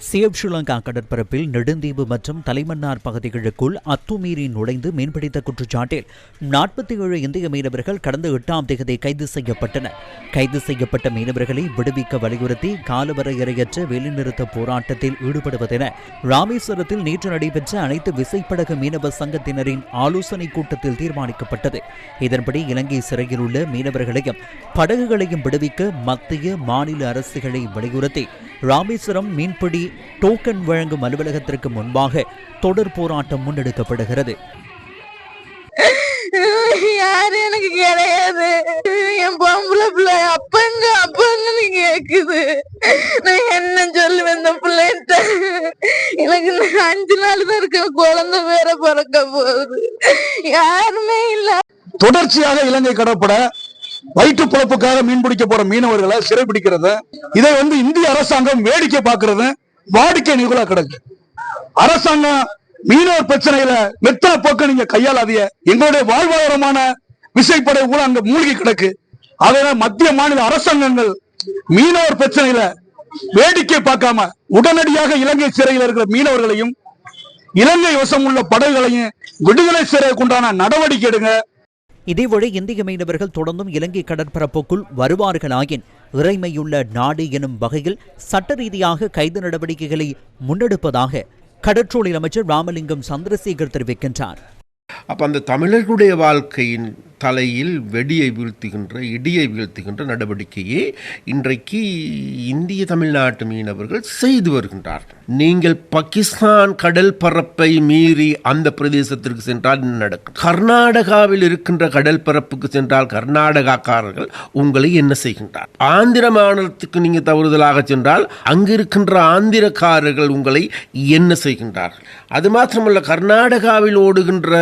சியப் ஸ்ரீலங்கா கடற்பரப்பில் நெடுந்தீவு மற்றும் தலைமன்னார் பகுதிகளுக்குள் அத்துமீறி நுழைந்து மீன்பிடித்த குற்றச்சாட்டில் நாற்பத்தி ஏழு இந்திய மீனவர்கள் கடந்த எட்டாம் தேதி கைது செய்யப்பட்டனர். கைது செய்யப்பட்ட மீனவர்களை விடுவிக்க வலியுறுத்தி காலவரையறையற்ற வேலைநிறுத்த போராட்டத்தில் ஈடுபடுவதென ராமேஸ்வரத்தில் நேற்று நடைபெற்ற அனைத்து விசைப்படகு மீனவ சங்கத்தினரின் ஆலோசனைக் கூட்டத்தில் தீர்மானிக்கப்பட்டது. இதன்படி இலங்கை சிறையில் உள்ள மீனவர்களையும் படகுகளையும் விடுவிக்க மத்திய மாநில அரசுகளை வலியுறுத்தி ராமேஸ்வரம் மீன்பிடி டோக்கன் வழங்கும் அலுவலகத்திற்கு முன்பாக தொடர் போராட்டம் முன்னெடுக்கப்படுகிறது. யாரு எனக்கு கிடையாது? என் பொம்பளை பிள்ளை அப்பங்க அப்பங்கன்னு கேக்குது. நான் என்ன சொல்லுவேன் இந்த பிள்ளைகிட்ட? எனக்கு அஞ்சு நாள் தான் இருக்கு. குழந்தை வேற பிறக்க போகுது. யாருமே இல்ல. தொடர்ச்சியாக இலங்கை கடற்படை வயிற்று பொழப்புக்காக மீன் பிடிக்க போற மீனவர்களை சிறைபிடிக்கிறது இதை வந்து இந்திய அரசாங்கம் வேடிக்கை பார்க்கிறது. வாடிக்கை நிகழா கிடக்கு. அரசாங்கம் மீனவர் பிரச்சனையில மெத்தன போக்க நீங்க கையாளாதிய எங்களுடைய வாழ்வாதாரமான விசைப்படை கூட அங்க மூழ்கி கிடக்கு. அதனால மத்திய மாநில அரசாங்கங்கள் மீனவர் பிரச்சனையில வேடிக்கை பார்க்காம உடனடியாக இலங்கை சிறையில் இருக்கிற மீனவர்களையும் இலங்கை வசம் உள்ள படகுகளையும் விடுதலை சிறைக்குண்டான நடவடிக்கை எடுங்க. இதேவேளை இந்திய மீனவர்கள் தொடர்ந்தும் இலங்கை கடற்பரப்புக்குள் வருவார்களாயின் இறைமையுள்ள நாடு எனும் வகையில் சட்ட ரீதியாக கைது நடவடிக்கைகளை முன்னெடுப்பதாக கடற்றொழில் அமைச்சர் ராமலிங்கம் சந்திரசேகர் தெரிவிக்கின்றார். அப்ப அந்த தமிழர்களுடைய வாழ்க்கையின் தலையில் வெடியை வீழ்த்துகின்ற இடியை வீழ்த்துகின்ற நடவடிக்கையை இன்றைக்கு இந்திய தமிழ்நாட்டு மீனவர்கள் செய்து வருகின்றார்கள். நீங்கள் பாகிஸ்தான் கடல் பரப்பை மீறி அந்த பிரதேசத்திற்கு சென்றால் என்ன நடக்கும்? கர்நாடகாவில் இருக்கின்ற கடல் பரப்புக்கு சென்றால் கர்நாடகாக்காரர்கள் உங்களை என்ன செய்கின்றார்? ஆந்திர மாநிலத்துக்கு நீங்க தவறுதலாக சென்றால் அங்கு இருக்கின்ற ஆந்திரக்காரர்கள் உங்களை என்ன செய்கின்றார்கள்? அது மாத்திரமல்ல கர்நாடகாவில் ஓடுகின்ற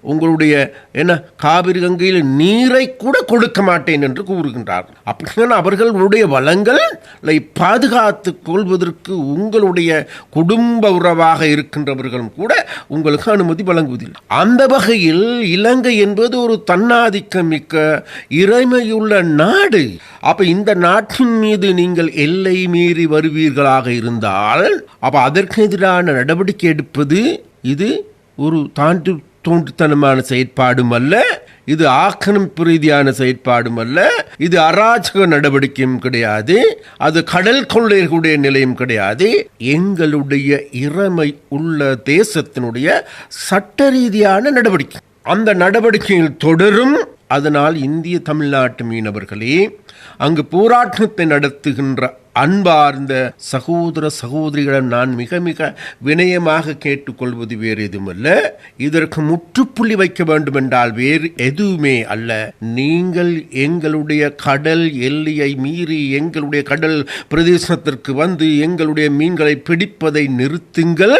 உங்களுடைய என்ன காவிரி கங்கையில் நீரை கூட கொடுக்க மாட்டேன் என்று கூறுகின்றார்கள் அப்படின்னா அவர்களுடைய வளங்களை பாதுகாத்து கொள்வதற்கு உங்களுடைய குடும்ப உறவாக இருக்கின்றவர்களும் கூட உங்களுக்கு அனுமதி வழங்குவதில்லை. அந்த வகையில் இலங்கை என்பது ஒரு தன்னாதிக்கம் மிக்க இறைமையுள்ள நாடு. அப்ப இந்த நாட்டின் மீது நீங்கள் எல்லை மீறி வருவீர்களாக இருந்தால் அப்ப அதற்கு எதிரான நடவடிக்கை எடுப்பது இது ஒரு தாண்டி தூண்டுத்தனமான செயற்பாடும் அல்ல இது ஆக்கிரமிப்பு ரீதியான செயற்பாடும் அல்ல இது அராஜக நடவடிக்கையும் கிடையாது அது கடல் கொள்ளையர்களுடைய நிலையும் கிடையாது. எங்களுடைய இறமை உள்ள தேசத்தினுடைய சட்ட ரீதியான நடவடிக்கை. அந்த நடவடிக்கையில் தொடரும் அதனால் இந்திய தமிழ்நாட்டு மீனவர்களே அங்கு போராட்டத்தை நடத்துகின்ற அன்பார்ந்த சகோதர சகோதரிகளிடம் நான் மிக மிக வினயமாக கேட்டுக்கொள்வது வேறு எதுவுமல்ல. இதற்கு முற்றுப்புள்ளி வைக்க வேண்டும் என்றால் வேறு எதுவுமே அல்ல. நீங்கள் எங்களுடைய கடல் எல்லையை மீறி எங்களுடைய கடல் பிரதேசத்திற்கு வந்து எங்களுடைய மீன்களை பிடிப்பதை நிறுத்துங்கள்.